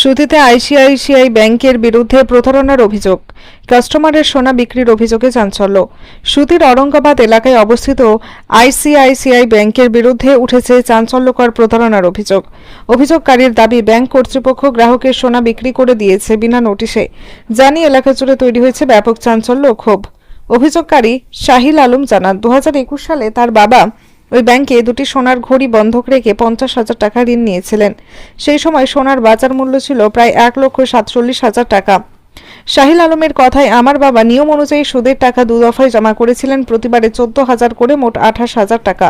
সুতিতে ICICI ব্যাংকের বিরুদ্ধে প্রতারণার অভিযোগ। কাস্টমারের সোনা বিক্রির অভিযোগে চাঞ্চল্য। সুতির অরঙ্গাবাদ এলাকায় অবস্থিত আইসিআইসিআই ব্যাংকের বিরুদ্ধে উঠেছে চাঞ্চল্যকর প্রতারণার অভিযোগ। অভিযোগকারীর দাবি, ব্যাংক কর্তৃপক্ষ গ্রাহকের সোনা বিক্রি করে দিয়েছে বিনা নোটিশে। জানি এলাকা জুড়ে তৈরি হয়েছে ব্যাপক চাঞ্চল্য ক্ষোভ। অভিযোগকারী শাহিল আলম জানান, দু হাজার একুশ সালে তার বাবা ওই ব্যাংকে দুটি সোনার ঘড়ি বন্ধক রেখে পঞ্চাশ হাজার টাকা ঋণ নিয়েছিলেন। সেই সময় সোনার বাজার মূল্য ছিল প্রায় এক লক্ষ সাতচল্লিশ হাজার টাকা। শাহিল আলমের কথায়, আমার বাবা নিয়ম অনুযায়ী সুদের টাকা দু দফায় জমা করেছিলেন, প্রতিবারে চোদ্দ হাজার করে মোট আঠাশ হাজার টাকা।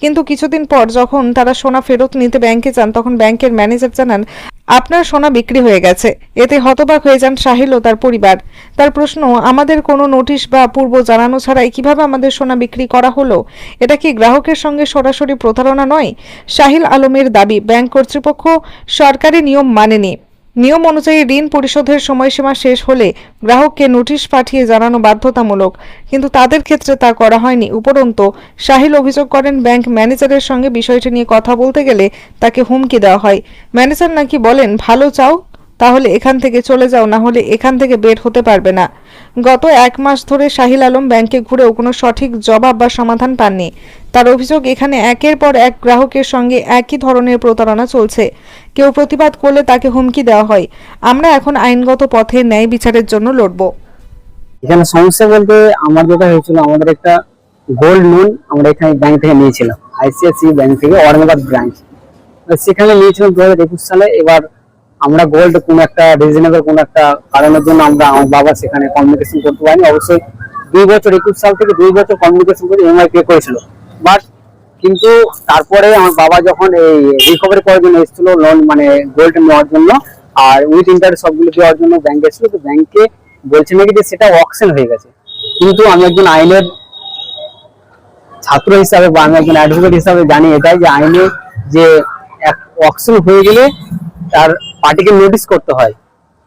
কিন্তু কিছুদিন পর যখন তারা সোনা ফেরত নিতে ব্যাংকে যান, তখন ব্যাংকের ম্যানেজার জানান আপনার সোনা বিক্রি হয়ে গেছে। এতে হতবাক হয়ে যান সাহিল ও তার পরিবার। তার প্রশ্ন, আমাদের কোনো নোটিশ বা পূর্ব জানানো ছাড়াই কীভাবে আমাদের সোনা বিক্রি করা হলো? এটা কি গ্রাহকের সঙ্গে সরাসরি প্রতারণা নয়? সাহিল আলমের দাবি, ব্যাংক কর্তৃপক্ষ সরকারি নিয়ম মানেনি। নিয়ম অনুযায়ী ঋণ পরিশোধের সময়সীমা শেষ হলে গ্রাহককে নোটিশ পাঠিয়ে জানানো বাধ্যতামূলক, কিন্তু তাদের ক্ষেত্রে তা করা হয়নি। উপরন্ত শাহিল অভিযোগ করেন, ব্যাংক ম্যানেজারের সঙ্গে বিষয়টি নিয়ে কথা বলতে গেলে তাকে হুমকি দেওয়া হয়। ম্যানেজার নাকি বলেন, ভালো চাও তাহলে এখান থেকে চলে যাও, না হলে এখান থেকে বের হতে পারবে না। গত এক মাস ধরে শাহিল আলম ব্যাংকে ঘুরেও কোনো সঠিক জবাব বা সমাধান পাননি। তার অভিযোগ, এখানে একের পর এক গ্রাহকের সঙ্গে একই ধরনের প্রতারণা চলছে। কেউ প্রতিবাদ করলে তাকে হুমকি দেওয়া হয়। আমরা এখন আইনগত পথে ন্যায় বিচারের জন্য লড়ব। এখানে সমস্যা বলতে আমার যেটা হয়েছিল, আমাদের একটা গোল্ড লোন আমরা এখানে ব্যাংক থেকে নিয়েছিলাম, আইসিআইসি ব্যাংক থেকে ঔরঙ্গাবাদ ব্রাঞ্চ সেখানে নিয়েছিলাম দু হাজার একুশ সালে। এবার আমরা গোল্ড কোন একটা রিজনেবল কোন একটা কারণের জন্য আমরা আমার বাবা সেখানে কমিউনিকেশন করতে পারিনি। অবশ্যই দুই বছর, একুশ সাল থেকে দুই বছর কমিউনিকেশন করে ইএমআই পে করেছিল। বাট কিন্তু তারপরে আমার বাবা যখন এই রিকভারি করার জন্য এসেছিল লোন মানে গোল্ড নেওয়ার জন্য, আর উইথ ইন্টারেস্ট সবগুলো দেওয়ার জন্য ব্যাংকে এসেছিল, তো ব্যাংকে বলছে নাকি যে সেটা অকশন হয়ে গেছে। কিন্তু আমি একজন আইনের ছাত্র হিসাবে বা আমি একজন অ্যাডভোকেট হিসাবে জানি এটাই যে আইনে যে অকশন হয়ে গেলে তার পার্টিকে নোটিশ করতে হয়।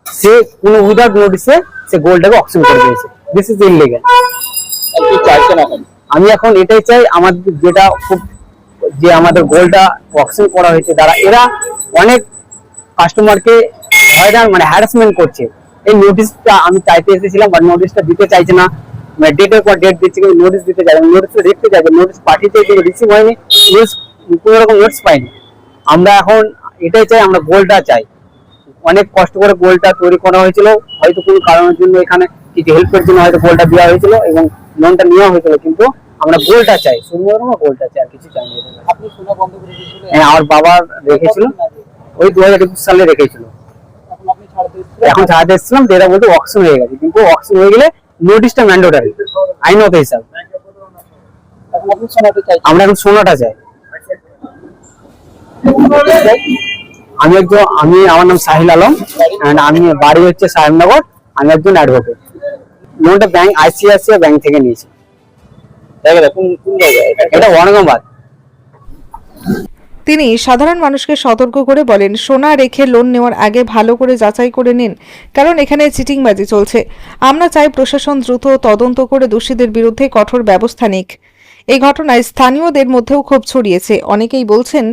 সে কোনো উইদাউট নোটিসে সে গোল্ডটাকে অকশন করে দিয়েছে। দিস ইজ এখন? আমি এখন এটাই চাই আমাদের যেটা খুব যে আমাদের গোলটা অকশন করা হয়েছে তারা এরা অনেক কাস্টমারকে হয়রান মানে হ্যারাসমেন্ট করছে। এই নোটিশটা আমি চাইতে এসেছিলাম বাট নোটিশটা দিতে চাইছে না। মানে ডেটের পর ডেট দিচ্ছে কিন্তু নোটিশ দিতে চাইছে নোটিশটা দেখতে চাইছে নোটিশ পাঠিয়েছে কিন্তু রিসিভ হয়নি। নোটিশ কোনো রকম নোটিশ পাইনি। আমরা এখন এটাই চাই আমরা গোলটা চাই। অনেক কষ্ট করে গোলটা তৈরি করা হয়েছিল। হয়তো কোনো কারণের জন্য এখানে কিছু হেল্পের জন্য হয়তো গোলটা দেওয়া হয়েছিল এবং লোনটা নেওয়া হয়েছিল। কিন্তু আমরা গোলটা চাই সুন্দর আমরা গোলটা চাই আর কিছু চাই না হ্যাঁ আমার বাবার রেখেছিল। ওই দু হাজার একুশ সালে রেখেছিল। এখন ছাড়াতে এসেছিলাম এরা বলতে অকশন হয়ে গেছে। কিন্তু অকশন হয়ে গেলে নোটিশটা ম্যান্ডেটারি আইনত হিসাব আমরা এখন সোনাটা চাই। আমি একজন আমি আমার নাম সাহিল আলম আমি বাড়ি হচ্ছে সাহেবনগর আমি একজন অ্যাডভোকেট লোনটা ব্যাংক আইসিআইসিআই ব্যাংক থেকে নিয়েছি। জায়গাটা কোন কোন জায়গায়? এটা ঔরঙ্গাবাদ তিনি সাধারণ মানুষকে সতর্ক করে বলেন সোনা রেখে লোন নেওয়ার আগে ভালো করে যাচাই করে নিন কারণ এখানে চিটিংবাজি চলছে। আমরা চাই প্রশাসন দ্রুত তদন্ত করে দোষীদের বিরুদ্ধে কঠোর ব্যবস্থা নিক। এই ঘটনায় স্থানীয়দের মধ্যেও ক্ষোভ ছড়িয়েছে। অনেকেই বলছেন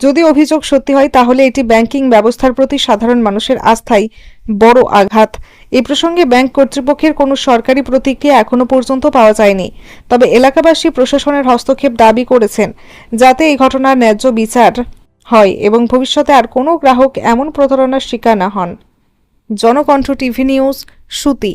যদি অভিযোগ সত্যি হয়, তাহলে এটি ব্যাংকিং ব্যবস্থার প্রতি সাধারণ মানুষের আস্থায় বড় আঘাত। এ প্রসঙ্গে ব্যাংক কর্তৃপক্ষের কোনো সরকারি প্রতিক্রিয়া এখনও পর্যন্ত পাওয়া যায়নি। তবে এলাকাবাসী প্রশাসনের হস্তক্ষেপ দাবি করেছেন, যাতে এই ঘটনার ন্যায্য বিচার হয় এবং ভবিষ্যতে আর কোনো গ্রাহক এমন প্রতারণার শিকার না হন। জনকণ্ঠ টিভি নিউজ, সুতি।